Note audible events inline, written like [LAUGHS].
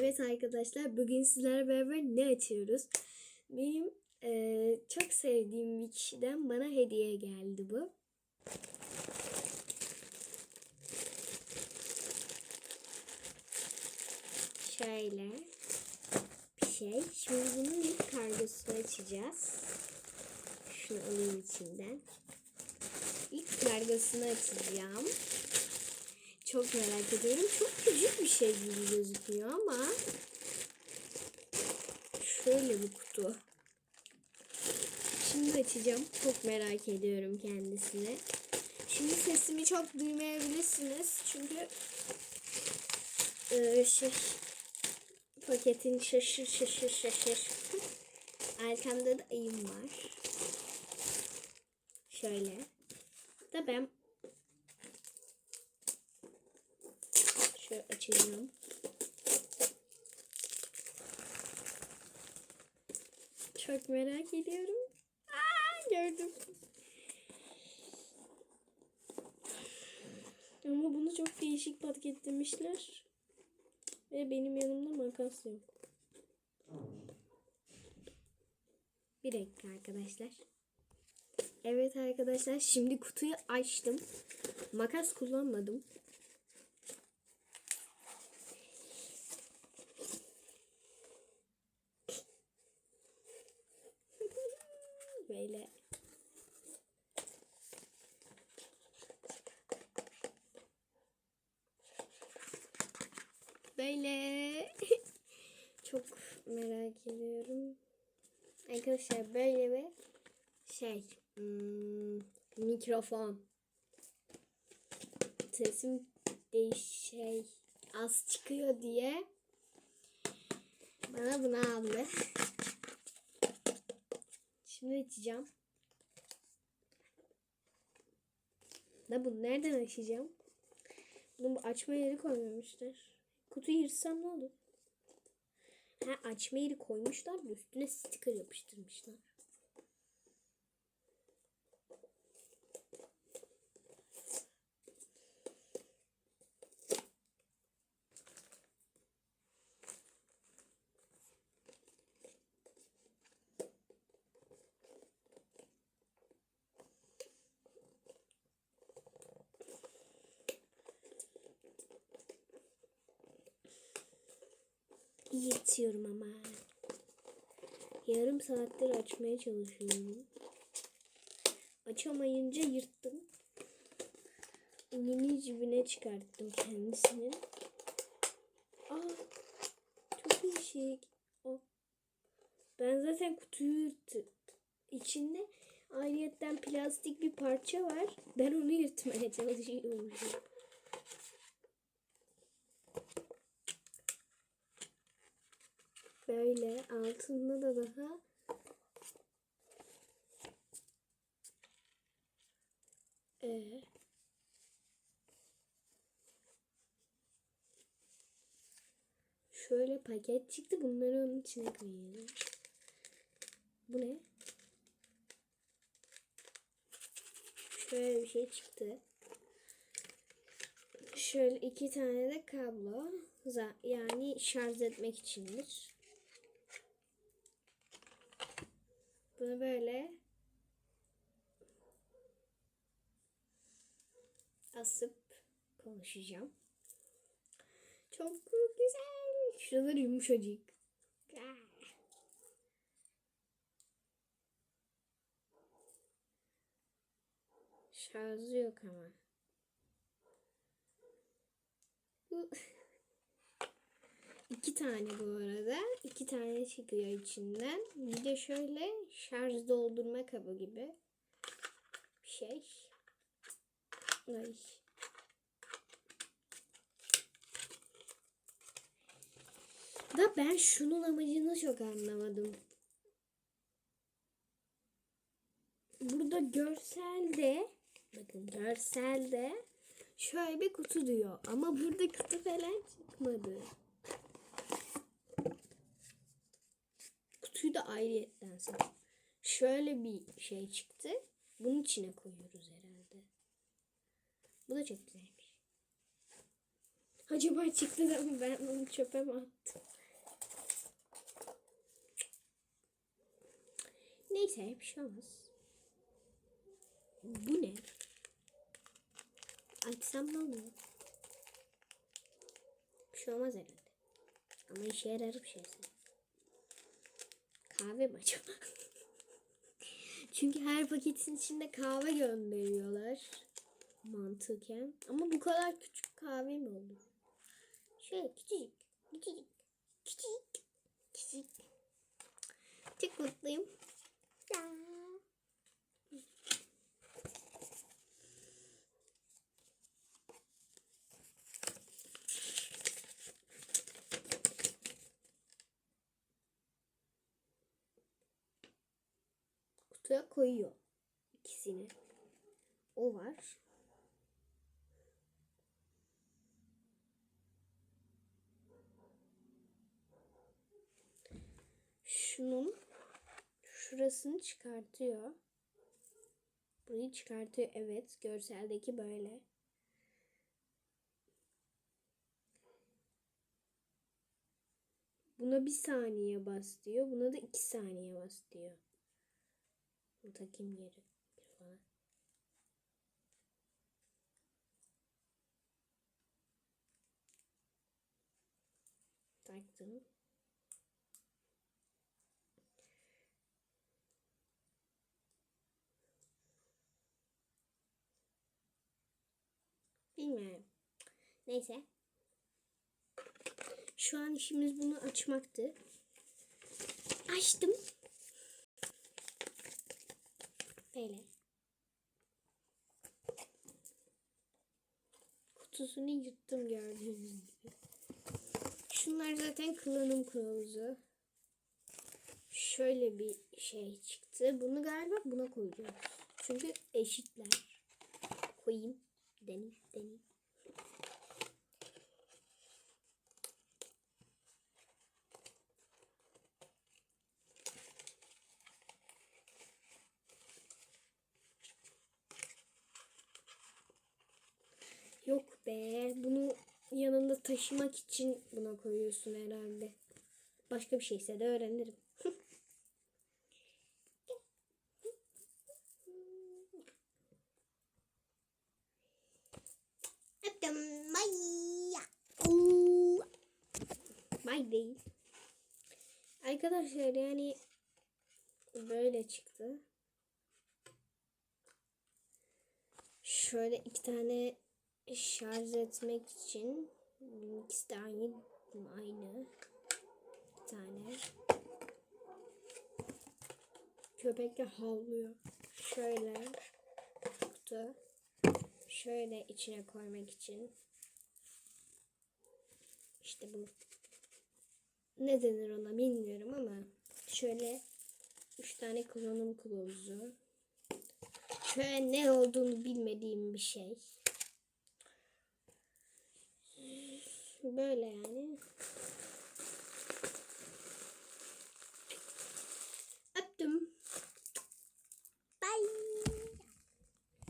Evet arkadaşlar bugün sizlerle beraber ne açıyoruz? Benim eee, çok sevdiğim bir kişiden bana hediye geldi bu. Şöyle bir şey. Şimdi bunun ilk kargosunu açacağız. Şunu alayım içinden. İlk kargosunu açacağım. Çok merak ediyorum. Çok küçük bir şey gibi gözüküyor ama şöyle bir kutu. Şimdi açacağım. Çok merak ediyorum kendisini. Şimdi sesimi çok duymayabilirsiniz. Çünkü eee, şey paketin şaşır şaşır şaşır. Arkamda da ayım var. Şöyle. Da ben Şöyle açacağım. Çok merak ediyorum. Aa, gördüm. Ama bunu çok değişik paketlemişler. Ve benim yanımda makas yok. Bir dakika arkadaşlar. Evet arkadaşlar şimdi kutuyu açtım. Makas kullanmadım. Böyle. Böyle. [LAUGHS] Çok merak ediyorum. Arkadaşlar böyle bir şey. hmm, mikrofon. Sesim değiş şey az çıkıyor diye bana bunu aldı. Şimdi açacağım. Da bunu nereden açacağım? Bunu bu açma yeri koymamışlar. Kutuyu yırtsam ne olur? Ha açma yeri koymuşlar da üstüne sticker yapıştırmışlar. Yırtıyorum ama. Yarım saattir açmaya çalışıyorum. Açamayınca yırttım. Mini cibine çıkarttım kendisini. Aa, çok değişik. Aa, ben zaten kutuyu yırttım. İçinde ayrıyetten plastik bir parça var. Ben onu yırtmaya çalışıyorum. Böyle altında da daha ee, şöyle paket çıktı. Bunları onun içine koyuyorum. Bu ne? Şöyle bir şey çıktı. Şöyle iki tane de kablo. Yani şarj etmek içindir. Bunu böyle asıp konuşacağım. Çok güzel. Şuraları yumuşacık. Şarjı yok ama. Bu- İki tane bu arada. İki tane çıkıyor içinden. Bir de şöyle şarj doldurma kabı gibi bir şey. Ay. Da ben şunun amacını çok anlamadım. Burada görselde bakın görselde şöyle bir kutu diyor ama burada kutu falan çıkmadı. Kutuyu da ayrıyetten sen. Şöyle bir şey çıktı. Bunun içine koyuyoruz herhalde. Bu da çok güzelmiş. Acaba çıktı da mı ben onu çöpe mi attım? Neyse bir şey olmaz. Bu ne? Açsam ne olur? Bir şey olmaz herhalde. Ama işe yarar bir şeyse. Kahve mi acaba? [LAUGHS] Çünkü her paketin içinde kahve gönderiyorlar. Mantıken. Ama bu kadar küçük kahve mi olur? Şöyle küçücük. Küçücük. Küçücük. Küçücük. Çok mutluyum. Ya. Kutuya koyuyor ikisini. O var. Şunun şurasını çıkartıyor. Burayı çıkartıyor. Evet. Görseldeki böyle. Buna bir saniye bas diyor. Buna da iki saniye bas diyor. Bunu takayım geri. Falan. Taktım. Bilmiyorum. Neyse. Şu an işimiz bunu açmaktı. Açtım. Böyle. Kutusunu yırttım gördüğünüz gibi. Şunlar zaten kullanım kılavuzu. Şöyle bir şey çıktı. Bunu galiba buna koyacağız. Çünkü eşitler. Koyayım. Deneyim, deneyim. Yok be. Bunu yanında taşımak için buna koyuyorsun herhalde. Başka bir şeyse de öğrenirim. [LAUGHS] Öptüm. Bye. Oo. Bye değil. Arkadaşlar yani böyle çıktı. Şöyle iki tane şarj etmek için ikisi de aynı aynı bir tane. Köpek de havlıyor. Şöyle kutu şöyle içine koymak için. İşte bu. Ne denir ona bilmiyorum ama şöyle üç tane kullanım kılavuzu. Şöyle ne olduğunu bilmediğim bir şey Böyle yani. Öptüm. Bye.